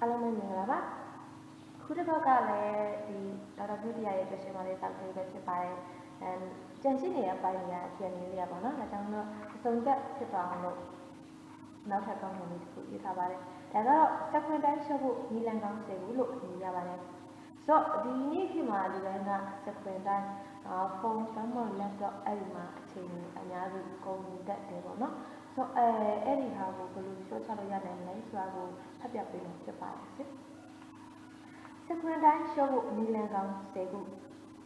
အားလုံးပဲမင်္ဂလာပါခုတစ်ခေါက်ကလည်းဒီဒေါက်တာပြည့်ပြရဲ့တွေ့ရှင်ပါလေးတောက်သေးပဲဖြစ်ပါတယ်အဲကြံရှိနေတဲ့အပိုင်းတွေကပြန်နေရပါတော့ဒါကြောင့်တော့အစုံသက်ဖြစ်သွားအောင်လို့နောက်ထပ်ကောင်းတဲ့လေးတစ်ခုရေးထားပါတယ်ဒါကတော့စက်ခွန်တိုင်းရှော့ဖို့နီလန်ကောင်းစေဘူးလို့အမည်ရပါတယ်ဆိုတော့ဒီနေ့ခေတ်မှာလူတိုင်းကစက်ခွန်တိုင်းအာဖုန်းဒါမှမဟုတ် laptop အဲ့ဒီမှာအချိန်ကြီးအများစုကုန်တတ်တယ်ပေါ့နော်ဆို တော့အဲအဲ့ဒီဟာကိုဘယ်လိုရှော့ချလို့ရနိုင်လဲဆိုတာကိုဖတ်ပြပေးလို့ဖြစ်ပါတယ်ရှင်စက်ခွန်တိုင်းရှော့ဖို့နီလန်ကောင်းစေခု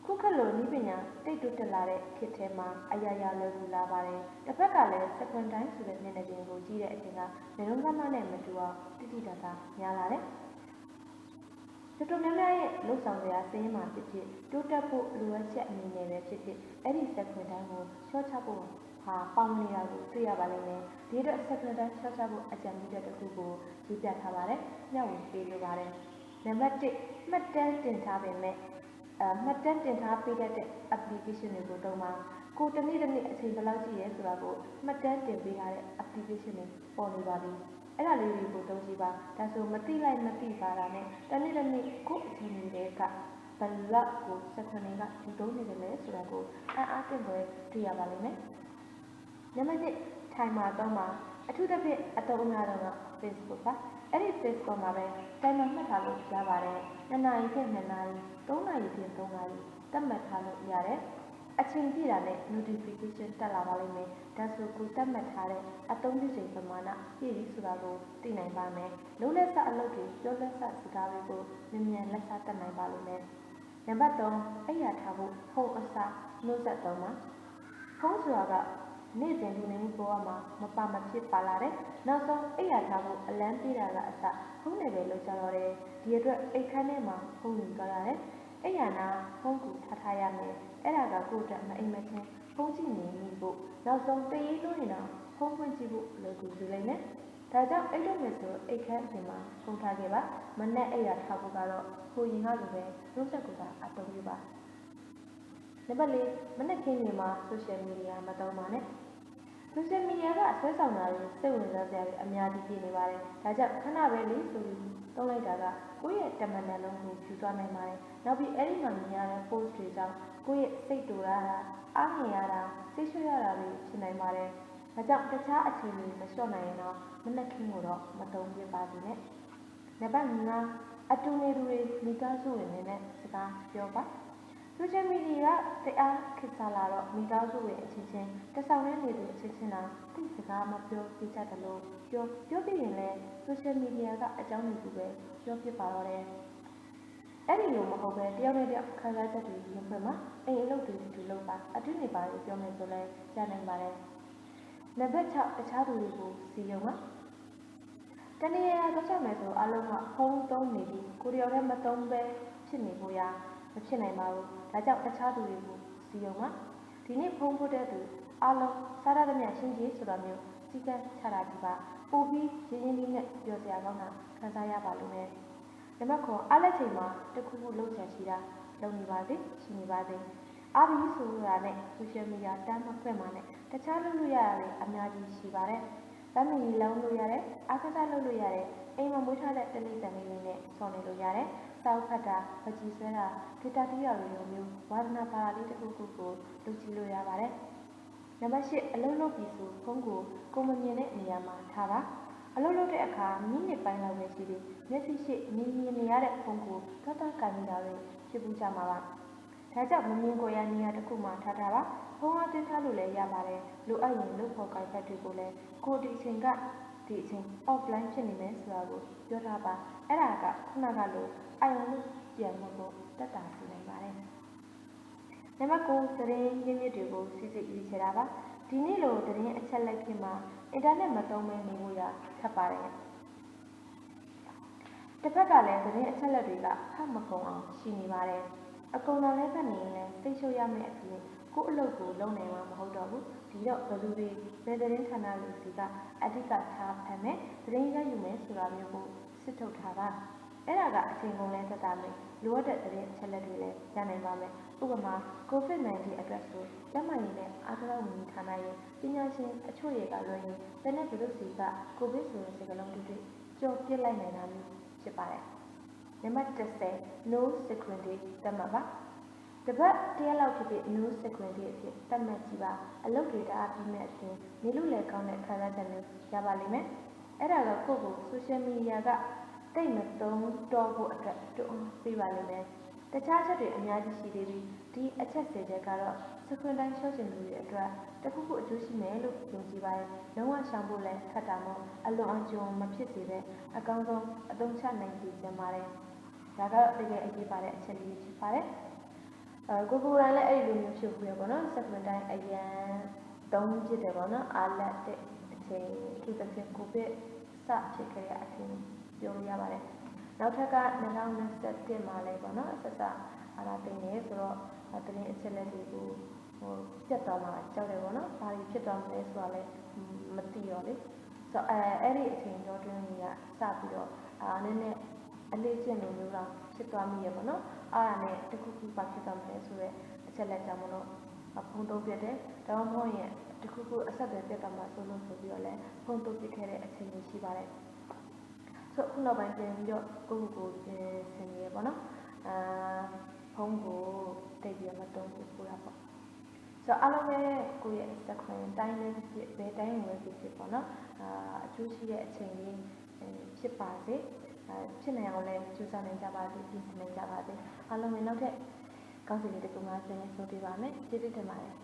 ခုခက်လိုဤပညာတိတ်တုတက်လာတဲ့ခေတ်ထဲမှာအရာရာလွယ်ကူလာပါတယ်တစ်ဖက်ကလည်းစက်ခွန်တိုင်းဆိုတဲ့မျက်နှာပြင်ကိုကြည့်တဲ့အချိန်ကနေလုံးသမားနဲ့မတူအောင်တိတိတတ်တာများလာတယ်တော်တော်များများရဲ့လှုပ်ဆောင်စရာစင်းမှာဖြစ်ဖြစ်တိုးတက်ဖို့လိုအပ်ချက်အနေနဲ့ပဲဖြစ်ဖြစ်အဲ့ဒီစက်ခွန်တိုင်းကိုရှော့ချဖို့ ဟာပေါင်းနေတာကိုတွေ့ရပါလိမ့်မယ်ဒီတော့စက်ခွန်တိုင်းရှော့ချဖို့အကြံပြုတဲ့တစ်ခုကိုရေးပြထားပါတယ်ညှောက်ဝင်ပေးလိုပါတယ်နံပါတ်1မှတ်တမ်းတင်ထားပေမဲ့အမှတ်တမ်းတင်ထားပေးတတ်တဲ့ application တွေကိုတုံးမှာကိုတစ်နေ့တစ်နေ့အချိန်ဘယ်လောက်ရှိရဲဆိုတာကိုမှတ်တမ်းတင်ပေးထားတဲ့ application တွေပေါ်နေပါပြီအဲ့ဒါလေးတွေကိုသုံးကြည့်ပါဒါဆိုမတိလိုက်မတိပါတာနဲ့တစ်နေ့တစ်နေ့ကိုယ့်အချိန်တွေကဘယ်လောက်ကိုစက်ခွန်တွေကဒီသုံးနေတယ်လဲဆိုတာကိုအားအားတင်ပွဲတွေ့ရပါလိမ့်မယ် နံပါတ်1ထိုင်မှာတော့မှာအထူးသဖြင့်အတုံးအများတော့က Facebook ပါအဲ့ဒီ Facebook မှာပဲတိုင်မှာမှတ်ထားလို့ရပါတယ်2နာရီဖြင့်2နာရီ3နာရီဖြင့်3နာရီသတ်မှတ်ထားလို့ရတယ်အချိန်ပြည့်တာနဲ့ notification တက်လာပါလိမ့်မယ်ဒါဆိုကိုသတ်မှတ်ထားတဲ့အသုံးပြုချိန်ပမာဏပြည့်ပြီဆိုတာကိုသိနိုင်ပါမယ်လုံးလက်စအလုပ်တွေပြောလက်စစကားတွေကိုမြန်မြန်လက်စတက်နိုင်ပါလိမ့်မယ်နံပါတ်3အိယာထားဖို့ဖုန်းအစားနှုတ်ဆက်သုံးပါဖုန်းဆိုတာက နေ့စဉ်လူနေမှုဘဝမှာမပါမဖြစ်ပါလာတယ်။နောက်ဆုံးအိယာထားဖို့အလန်းပေးတာကအစဖုန်းနဲ့ပဲလောက်ကြတော့တယ်။ဒီအတွက်အိတ်ခမ်းထဲမှာဖုန်းယူကြရတယ်။အိယာနာဖုန်းကူထားထားရမယ်။အဲ့ဒါကကိုယ့်အတွက်မအိမ်မချင်းဖုန်းကြည့်နေမိဖို့နောက်ဆုံးတရေးလို့ရင်တော့ဖုန်းဖွင့်ကြည့်ဖို့လိုကူယူလိုက်မယ်။ဒါကြောင့်အိတ်တော့မယ်ဆိုအိတ်ခမ်းအပြင်မှာဖုန်းထားခဲ့ပါ။မနဲ့အိယာထားဖို့ကတော့ကိုရင်ကလိုပဲလုံးဆက်ကူတာအတုံးပြပါ။နံပါတ်၄မနက်ခင်းတွေမှာ social media မသုံးပါနဲ့ social media ကဆွဲဆောင်တာတွေစိတ်ဝင်စားစရာတွေအများကြီးပြနေပါတယ်။ဒါကြောင့်ခဏပဲလေးဆိုပြီးသုံးလိုက်တာကကိုယ့်ရဲ့တမန်နယ်လုံးကိုယူသွားနိုင်ပါတယ်။နောက်ပြီးအဲ့ဒီမှာမြင်ရတဲ့ post တွေကြောင့်ကိုယ့်ရဲ့စိတ်တူရတာအားငယ်ရတာစိတ်ရွှဲရတာတွေဖြစ်နိုင်ပါတယ်။ဒါကြောင့်တခြားအခြေအနေမလျှော့နိုင်ရင်တော့မနက်ခင်းကိုတော့မသုံးပြပါဘူးနဲ့။နံပါတ်5အတူနေသူတွေမိသားစုဝင်တွေနဲ့စကားပြောပါ။ social media ကတရားခေတ်စားလာတော့မိသားစုရဲ့အချင်းချင်းတဆောင်နဲ့နေသူအချင်းချင်းတော့သိစကားမပြောပြကြတယ်လို့ပြောပြောပြရင်လည်း social media ကအကြောင်းတွေကိုပဲပြောပြပါတော့တယ်အဲ့ဒီလိုမဟုတ်ပဲတယောက်နဲ့တယောက်ခံစားချက်တွေရင်ဖွင့်မှာအိမ်အလုပ်တွေတူလုပ်ပါအတူနေပါလို့ပြောမယ်ဆိုလဲကြားနိုင်ပါတယ်နံပါတ်6တခြားသူတွေကိုစီယုံပါတနေ့ရတော့ချက်မယ်ဆိုအလုံးကဖုန်းသုံးနေပြီးကိုရီးယားနဲ့မသုံးပဲ ဖြစ်နေဖို့ရမဖြစ်နိုင်ပါဘူး။ဒါကြောင့်တခြားသူတွေကိုစီယုံပါ။ဒီနေ့ဖုန်းဖို့တဲ့သူအလုံးစားရတဲ့မြရှင်းကြီးဆိုတာမျိုးစီကံချတာဒီပါပို့ပြီးရင်းရင်းလေးနဲ့ပြောစရာကောင်းတာခံစားရပါလို့နဲ့။နံပါတ်9အားလက်ချိန်မှာတခုခုလုံးချင်ရှိတာလုပ်နေပါစေရှိနေပါစေ။အားပြီးဆိုတာနဲ့ social media တန်းမဖွင့်ပါနဲ့တခြားလုပ်လို့ရတာတွေအများကြီးရှိပါတယ်။ တမ်းမီလောင်းလို့ရတယ်အားကစားလုပ်လို့ရတယ်အိမ်မှာမွေးထားတဲ့တလေးတန်လေးလေးနဲ့ဆော်နေလို့ရတယ်စောက်ဖတ်တာပကြီးဆွဲတာဒေတာတီးရလိုမျိုးဝါဒနာပါလေးတစ်ခုခုကိုလုပ်ကြည့်လို့ရပါတယ်နံပါတ်၈အလုံးလုံးပြီးဆိုဖုန်းကိုကိုမမြင်တဲ့နေရာမှာထားပါအလုပ်လုပ်တဲ့အခါမိနစ်ပိုင်းလောက်ပဲရှိပြီးမျက်စိရှိမြင်မြင်နေရတဲ့ဖုန်းကိုတောက်တောက်ကင်နေတာတွေဖြစ်ပူးကြမှာပါ ဒါကြောင့်မမြင်ကိုရနေရာတစ်ခုမှာထားထားပါဖုန်းအတင်းထားလို့လည်းရပါတယ်လိုအပ်ရင်လုပ်ဖို့ကိုင်ဖက်တွေကိုလည်းကိုဒီအချိန်ကဒီအချိန် offline ဖြစ်နေမယ်ဆိုတာကိုပြောထားပါအဲ့ဒါကခုနကလိုအာရုံလို့ပြန်ဖို့တက်တာစီနိုင်ပါတယ်နံပါတ်9သတင်းရင်းမြစ်တွေကိုစစ်စစ်ရွေးချယ်တာပါဒီနေ့လိုသတင်းအချက်လက်ဖြစ်မှာအင်တာနက်မသုံးဘဲနေဖို့ရထပ်ပါတယ်တစ်ဖက်ကလည်းသတင်းအချက်လက်တွေကဖတ်မကုန်အောင်ရှိနေပါတယ် အကုန်လုံးလည်းဖတ်နေရင်လည်းစိတ်ရှုပ်ရမယ့်အပြင်ကိုယ့်အလုပ်ကိုလုပ်နိုင်မှာမဟုတ်တော့ဘူးဒီတော့ဘယ်သူတွေဘယ်သတင်းဌာနတွေစီကအဓိကထားဖတ်မယ်သတင်းရယူမယ်ဆိုတာမျိုးကိုစစ်ထုတ်ထားပါအဲ့ဒါကအချိန်ကုန်လဲသက်သာမယ်လိုအပ်တဲ့သတင်းအချက်လက်တွေလည်းရနိုင်ပါမယ်ဥပမာ COVID-19 အတွက်ဆိုကျန်းမာရေးနဲ့အားကစားဝန်ကြီးဌာနရဲ့ပညာရှင်အချို့ရဲ့ကလွှဲရင်တနေ့ဘယ်လိုစီက COVID ဆိုတဲ့စကားလုံးတွေကြော်ပြစ်လိုက်နိုင်တာမျိုးဖြစ်ပါတယ် နံပါတ်30 no security သတ်မှတ်ပါတပတ်တရက်လောက်ဖြစ်ဖြစ် no security အဖြစ်သတ်မှတ်ကြည့်ပါအလုပ်တွေတအားပြီးမဲ့အပြင်နေလို့လည်းကောင်းတဲ့ခံစားချက်မျိုးရပါလိမ့်မယ်အဲ့ဒါကကိုယ့်ကို social media ကတိတ်မသုံးတော့ဖို့အတွက်တွန်းပေးပါလိမ့်မယ်တခြားချက်တွေအများကြီးရှိသေးပြီးဒီအချက်၁၀ချက်ကတော့စခွန်တိုင်းရှော့ရှင်လူတွေအတွက်တခုခုအကျိုးရှိမယ်လို့ယုံကြည်ပါတယ်လုံးဝရှောင်ဖို့လည်းခက်တာမို့အလွန်အကျွံမဖြစ်စေပဲအကောင်းဆုံးအသုံးချနိုင်စေချင်ပါတယ် ဒါကတကယ်အရေးပါတဲ့အချက်လေးဖြစ်ပါတယ်အဲကိုကိုရိုင်းလည်းအဲ့ဒီလိုမျိုးဖြစ်ဘူးရပေါ့နော်စခွန်တိုင်းအရန်သုံးဖြစ်တယ်ပေါ့နော်အားလက်တဲ့အချိန်အထူးသဖြင့်ကိုဗစ်စဖြစ်ခဲ့တဲ့အချိန်ပြောလို့ရပါတယ်နောက်ထပ်က2021မှာလည်းပေါ့နော်ဆက်စအားလာတင်နေဆိုတော့တရင်အချက်လက်တွေကိုဟိုပြတ်သွားမှာကြောက်တယ်ပေါ့နော်ဘာတွေဖြစ်သွားမလဲဆိုတာလည်းမသိတော့လေဆိုတော့အဲအဲ့ဒီအချိန်တော့တွင်းကြီးကစပြီးတော့အာနည်းနည်း အလေးကျင့်လိုမျိုးတော့ဖြစ်သွားမိရပေါ့နော်အားရနဲ့တခုခုပါဖြစ်သွားမလဲဆိုတော့အချက်လက်ကြောင့်မလို့ဖုံးတော့ပြတယ်ဒါမှမဟုတ်ရင်တခုခုအဆက်အသွယ်ပြတ်သွားမှာဆိုလို့ဆိုပြီးတော့လည်းဖုံးတော့ပြခဲ့တဲ့အချိန်ကြီးရှိပါတယ်ဆိုအခုနောက်ပိုင်းပြန်ပြီးတော့ကိုယ့်ကိုယ်ကိုပြင်ဆင်ရပေါ့နော်အာဖုံးကိုတိတ်ပြီးမတုံးဘူးဆိုတာပေါ့ဆိုတော့အားလုံးပဲကိုယ့်ရဲ့စခွင်တိုင်းလေးဖြစ်ဘယ်တိုင်းဝင်ဖြစ်ဖြစ်ပေါ့နော်အာအကျိုးရှိတဲ့အချိန်လေးဖြစ်ပါစေအဲ ဖြစ်နေအောင်လည်းကြိုးစားနိုင်ကြပါစေပြင်ဆင်နိုင်ကြပါစေအားလုံးပဲနောက်ထပ်ကောင်းစီလေးတစ်ခုမှဆင်းရဲဆိုပြပါမယ်ကျေးဇူးတင်ပါတယ်